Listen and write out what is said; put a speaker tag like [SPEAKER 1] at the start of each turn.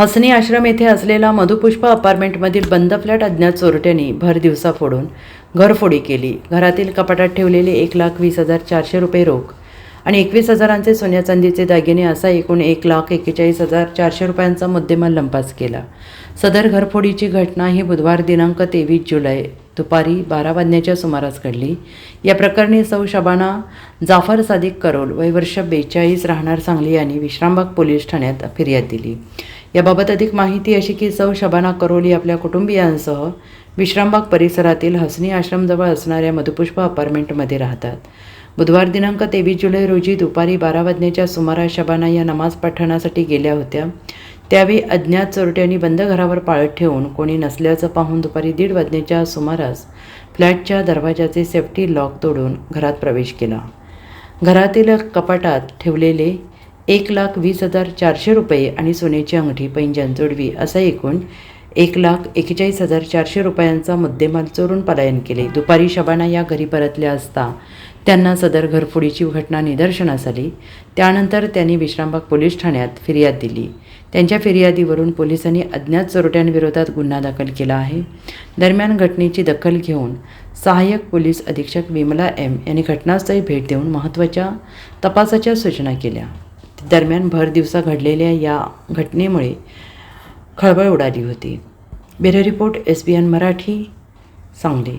[SPEAKER 1] हसनी आश्रम येथे असलेला मधुपुष्प अपार्टमेंटमधील बंद फ्लॅट अज्ञात चोरट्यांनी भर दिवसा फोडून घरफोडी केली. घरातील कपाटात ठेवलेले एक लाख वीस हजार चारशे रुपये रोख आणि एकवीस हजारांचे सोन्या चांदीचे दागिने असा एकूण एक लाख एक्केचाळीस हजार चारशे रुपयांचा मुद्देमाल लंपास केला. सदर घरफोडीची घटना ही बुधवार दिनांक तेवीस जुलै दुपारी बारा वाजण्याच्या सुमारास घडली. या प्रकरणी सौ शबाना जाफर सादिक करोल वय वर्ष बेचाळीस राहणार सांगली यांनी विश्रामबाग पोलीस ठाण्यात फिर्याद दिली. याबाबत अधिक माहिती अशी की सौ शबाना करोली आपल्या कुटुंबियांसह विश्रामबाग परिसरातील हसनी आश्रमजवळ असणाऱ्या मधुपुष्प अपार्टमेंटमध्ये राहतात. बुधवार दिनांक तेवीस जुलै रोजी दुपारी बारा वाजण्याच्या सुमारास शबाना या नमाज पठणासाठी गेल्या होत्या. त्यावेळी अज्ञात चोरट्यांनी बंद घरावर पाळत ठेवून कोणी नसल्याचं पाहून दुपारी दीड वाजण्याच्या सुमारास फ्लॅटच्या दरवाजाचे सेफ्टी लॉक तोडून घरात प्रवेश केला. घरातील कपाटात ठेवलेले एक लाख वीस हजार चारशे रुपये आणि सोन्याची अंगठी पैंजण जोडवी असा एकूण एक लाख एकेचाळीस हजार चारशे रुपयांचा मुद्देमाल चोरून पलायन केले. दुपारी शबाना या घरी परतल्या असता त्यांना सदर घरफोडीची घटना निदर्शनास आली. त्यानंतर त्यांनी विश्रामबाग पोलीस ठाण्यात फिर्याद दिली. त्यांच्या फिर्यादीवरून पोलिसांनी अज्ञात चोरट्यांविरोधात गुन्हा दाखल केला आहे. दरम्यान घटनेची दखल घेऊन सहाय्यक पोलीस अधीक्षक विमला एम यांनी घटनास्थळी भेट देऊन महत्त्वाच्या तपासाच्या सूचना केल्या. दरम्यान भर दिवसा घडलेल्या या घटनेमुळे खळबळ उडाली होती. Bureau report S B N Marathi Sangli.